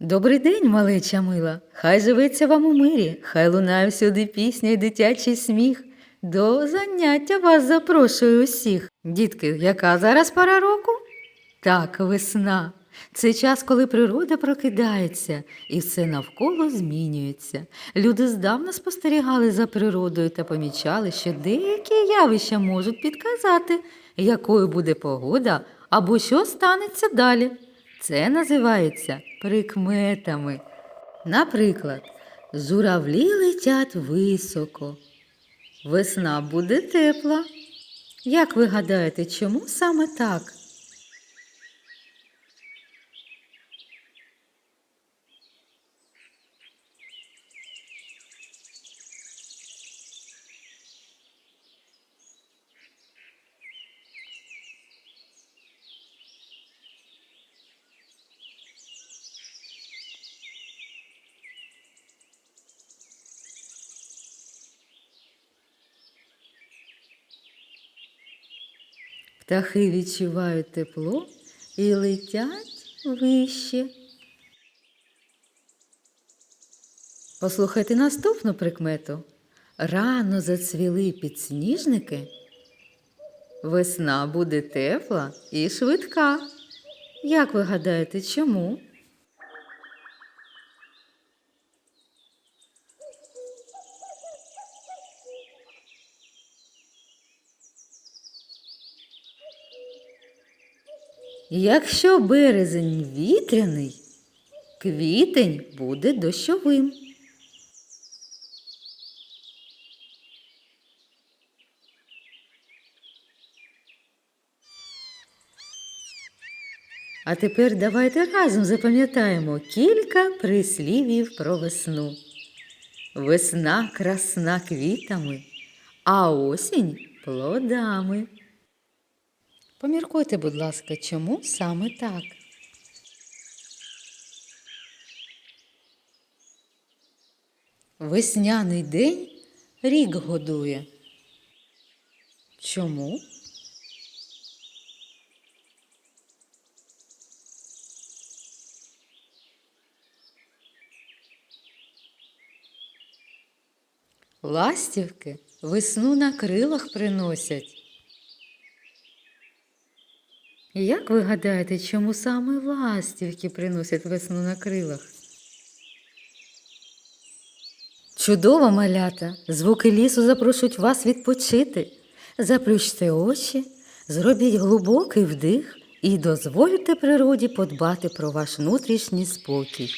Добрий день, малеча мила. Хай живеться вам у мирі, хай лунає всюди пісня й дитячий сміх. До заняття вас запрошую усіх. Дітки, яка зараз пора року? Так, весна. Це час, коли природа прокидається і все навколо змінюється. Люди здавна спостерігали за природою та помічали, що деякі явища можуть підказати, якою буде погода або що станеться далі. Це називається прикметами. Наприклад, журавлі летять високо. Весна буде тепла. Як ви гадаєте, чому саме так? Птахи відчувають тепло і летять вище. Послухайте наступну прикмету. Рано зацвіли підсніжники. Весна буде тепла і швидка. Як ви гадаєте, чому? Якщо березень вітряний, квітень буде дощовим. А тепер давайте разом запам'ятаємо кілька прислівів про весну. Весна красна квітами, а осінь плодами. Поміркуйте, будь ласка, чому саме так? Весняний день рік годує. Чому? Ластівки весну на крилах приносять. Як ви гадаєте, чому саме ластівки приносять весну на крилах? Чудово, малята! Звуки лісу запрошують вас відпочити. Заплющте очі, зробіть глибокий вдих і дозвольте природі подбати про ваш внутрішній спокій.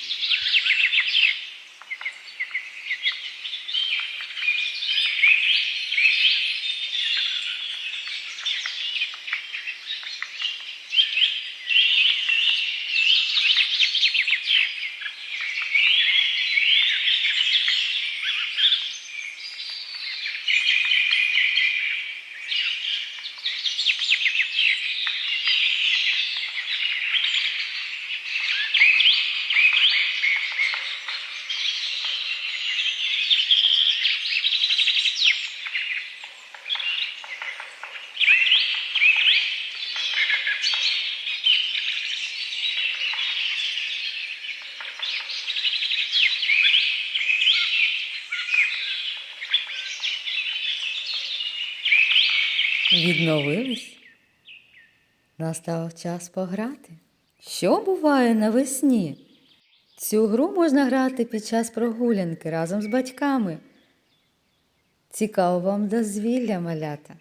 Відновились? Настав час пограти. Що буває навесні? Цю гру можна грати під час прогулянки разом з батьками. Цікаво вам дозвілля, малята.